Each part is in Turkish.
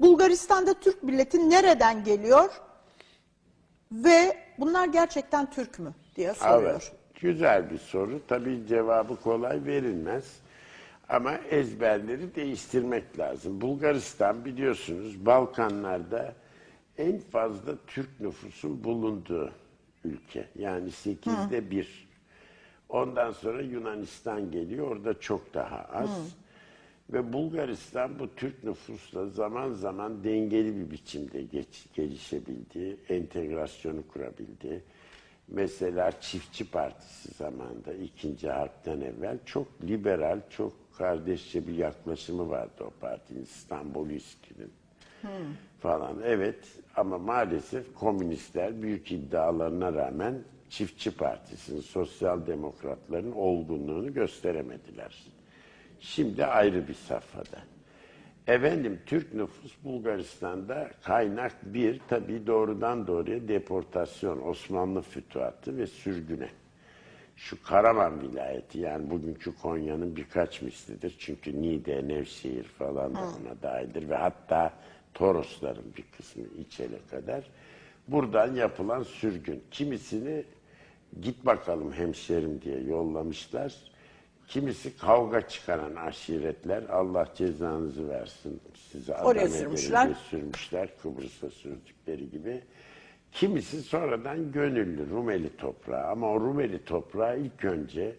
Bulgaristan'da Türk milleti nereden geliyor ve bunlar gerçekten Türk mü diye soruyor. Evet. Güzel bir soru. Tabii cevabı kolay verilmez. Ama ezberleri değiştirmek lazım. Bulgaristan biliyorsunuz Balkanlarda en fazla Türk nüfusun bulunduğu ülke. Yani sekizde bir. Ondan sonra Yunanistan geliyor. Orada çok daha az. Ve Bulgaristan bu Türk nüfusla zaman zaman dengeli bir biçimde geç, gelişebildi, entegrasyonu kurabildi. Mesela Çiftçi Partisi zamanında ikinci harpten evvel çok liberal, çok kardeşçe bir yaklaşımı vardı o partinin İstanbul İSKİ'nin falan. Evet ama maalesef komünistler büyük iddialarına rağmen Çiftçi Partisi'nin, sosyal demokratların olgunluğunu gösteremediler. Şimdi ayrı bir safhada. Efendim Türk nüfus Bulgaristan'da kaynak bir tabii doğrudan doğruya deportasyon, Osmanlı fütuhatı ve sürgüne. Şu Karaman vilayeti yani bugünkü Konya'nın birkaç mislidir. Çünkü Niğde, Nevşehir falan da ona dahildir ve hatta Torosların bir kısmı İçel'e kadar. Buradan yapılan sürgün. Kimisini git bakalım hemşerim diye yollamışlar. Kimisi kavga çıkaran aşiretler Allah cezanızı versin size Oraya adam sürmüşler. ederim diye sürmüşler Kıbrıs'a sürdükleri gibi. Kimisi sonradan gönüllü Rumeli toprağı ama o Rumeli toprağı ilk önce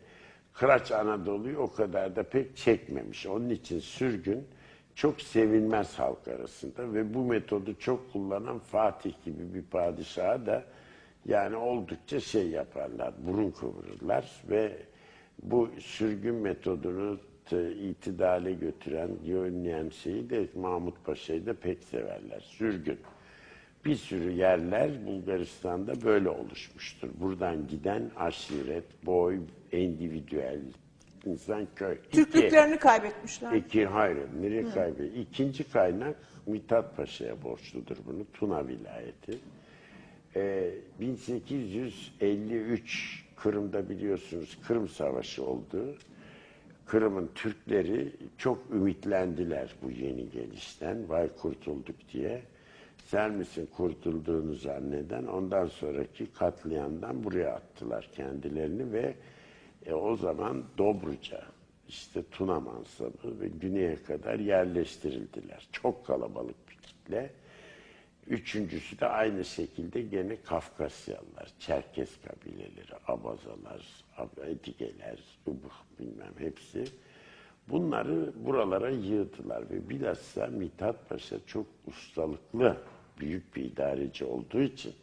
Kıraç Anadolu'yu o kadar da pek çekmemiş. Onun için sürgün çok sevilmez halk arasında ve bu metodu çok kullanan Fatih gibi bir padişaha da yani oldukça şey yaparlar, burun kıvırırlar ve bu sürgün metodunu itidale götüren, önleyen şeyi de Mahmut Paşa'yı da pek severler. Sürgün. Bir sürü yerler Bulgaristan'da böyle oluşmuştur. Buradan giden aşiret, boy, endüvidüel, insan köy. İki- Türklüklerini kaybetmişler. İki, hayır, nereye kaybediyor? İkinci kaynak Mithat Paşa'ya borçludur bunu, Tuna vilayeti. Ee, 1853 Kırım'da biliyorsunuz Kırım Savaşı oldu. Kırım'ın Türkleri çok ümitlendiler bu yeni gelişten. Vay kurtulduk diye. Sen misin kurtulduğunu zanneden ondan sonraki katliamdan buraya attılar kendilerini ve e, o zaman Dobruca, işte Tuna Mansabı ve güneye kadar yerleştirildiler. Çok kalabalık bir kitle. Üçüncüsü de aynı şekilde gene Kafkasyalılar, Çerkes kabileleri, Abazalar, Ab- Edigeler, Ubuk bilmem hepsi. Bunları buralara yığdılar ve bilhassa Mithat Paşa çok ustalıklı, büyük bir idareci olduğu için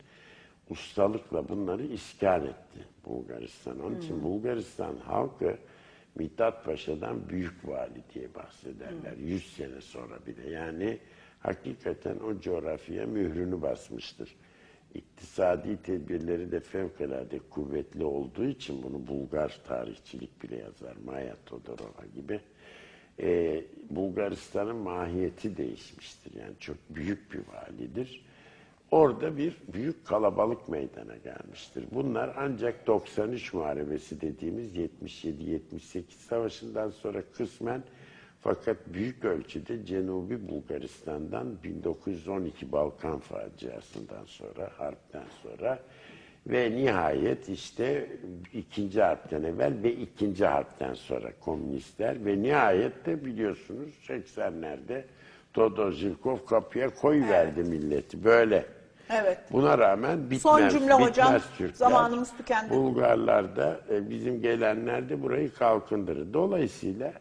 ustalıkla bunları iskan etti Bulgaristan. Onun için Bulgaristan halkı Mithat Paşa'dan büyük vali diye bahsederler. 100 sene sonra bile. Yani hakikaten o coğrafyaya mührünü basmıştır. İktisadi tedbirleri de fevkalade kuvvetli olduğu için bunu Bulgar tarihçilik bile yazar. Maya Todorova gibi. Ee, Bulgaristan'ın mahiyeti değişmiştir. Yani çok büyük bir validir. Orada bir büyük kalabalık meydana gelmiştir. Bunlar ancak 93 Muharebesi dediğimiz 77-78 savaşından sonra kısmen fakat büyük ölçüde Cenubi Bulgaristan'dan 1912 Balkan faciasından sonra, harpten sonra ve nihayet işte ikinci harpten evvel ve ikinci harpten sonra komünistler ve nihayet de biliyorsunuz 80'lerde Todor Zilkov kapıya koyuverdi milleti böyle. Evet. Buna rağmen bitmez, Son cümle bitmez hocam. Türkler. Zamanımız tükendi. Bulgarlar da e, bizim gelenler de burayı kalkındırır. Dolayısıyla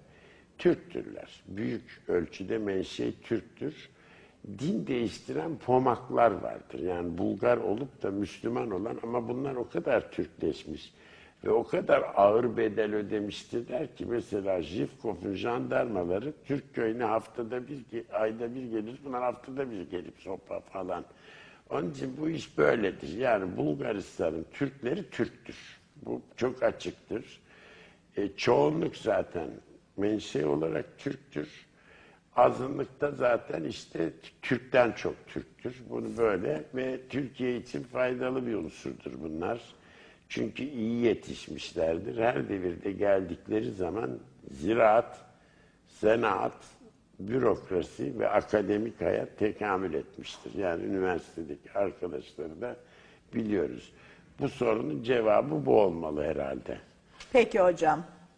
Türktürler. Büyük ölçüde menşei Türktür. Din değiştiren pomaklar vardır. Yani Bulgar olup da Müslüman olan ama bunlar o kadar Türkleşmiş ve o kadar ağır bedel ödemiştirler ki mesela Jivkov'un jandarmaları Türk köyüne haftada bir, ayda bir gelir. Bunlar haftada bir gelip sopa falan. Onun için bu iş böyledir. Yani Bulgaristan'ın Türkleri Türktür. Bu çok açıktır. E, çoğunluk zaten menşe olarak Türktür. Azınlıkta zaten işte Türk'ten çok Türktür. Bunu böyle ve Türkiye için faydalı bir unsurdur bunlar. Çünkü iyi yetişmişlerdir. Her devirde geldikleri zaman ziraat, senaat bürokrasi ve akademik hayat tekamül etmiştir. Yani üniversitedeki arkadaşları da biliyoruz. Bu sorunun cevabı bu olmalı herhalde. Peki hocam.